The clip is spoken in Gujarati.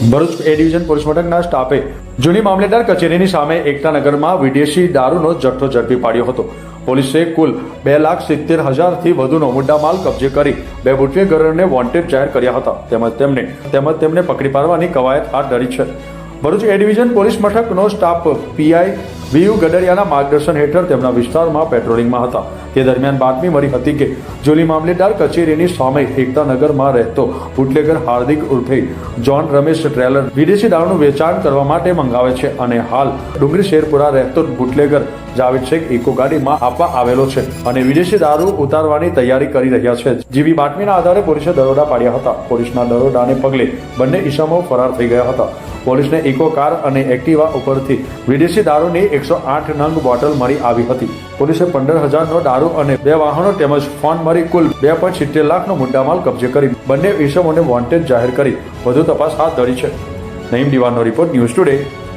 ભરૂચ એ ડિવિઝન પોલીસ મથકના સ્ટાફે જૂની મામલેદાર કચેરીની સામે એકતાનગરમાં વિદેશી દારૂનો જથ્થો ઝડપી પાડ્યો હતો. પોલીસે કુલ બે લાખ સિત્તેર હજારથી વધુનો મુદ્દામાલ કબજે કરી બે બુટલેગરોને વોન્ટેડ જાહેર કર્યા હતા. તેમજ તેમને તેમજ તેમને પકડી પાડવાની કવાયત હાથ ધરી છે. ભરૂચ એ ડિવિઝન પોલીસ મથકનો સ્ટાફ પીઆઈ વીયુ ગડરિયાના માર્ગદર્શન હેઠળ તેમના વિસ્તારમાં પેટ્રોલિંગમાં હતા. તે દરમિયાન બાતમી મળી હતી કે જોલી મામલેદાર કચેરીની સામે એકતાનગરમાં રહેતો બુટલેગર હાર્દિક ઉર્ફે જોન રમેશ ટ્રેલર વિદેશી દારૂનું વેચાણ કરવા માટે મંગાવે છે અને હાલ ડુંગરી શેરપુરા રહેતો બુટલેગર જાવેદ શેખ ઇકો ગાડીમાં આપવા આવેલો છે અને વિદેશી દારૂ ઉતારવાની તૈયારી કરી રહ્યા છે. જેવી બાતમીના આધારે પોલીસે દરોડા પાડ્યા હતા. પોલીસના દરોડાને પગલે બંને ઈસમો ફરાર થઈ ગયા હતા. પોલીસને ઇકો કાર અને એક્ટિવા ઉપરથી વિદેશી દારૂની એકસો આઠ નંગ બોટલ મળી આવી હતી. પોલીસે પંદર હજારનો દારૂ અને બે વાહનો તેમજ ફોન મળી કુલ બે પોઈન્ટ સિત્તેર લાખનો મુદ્દામાલ કબજે કરી. બંને ઈસમોને વોન્ટેડ જાહેર કરી. વધુ તપાસ હાથ ધરી છે. નઈમ દિવાનનો રિપોર્ટ ન્યૂઝ ટુડે.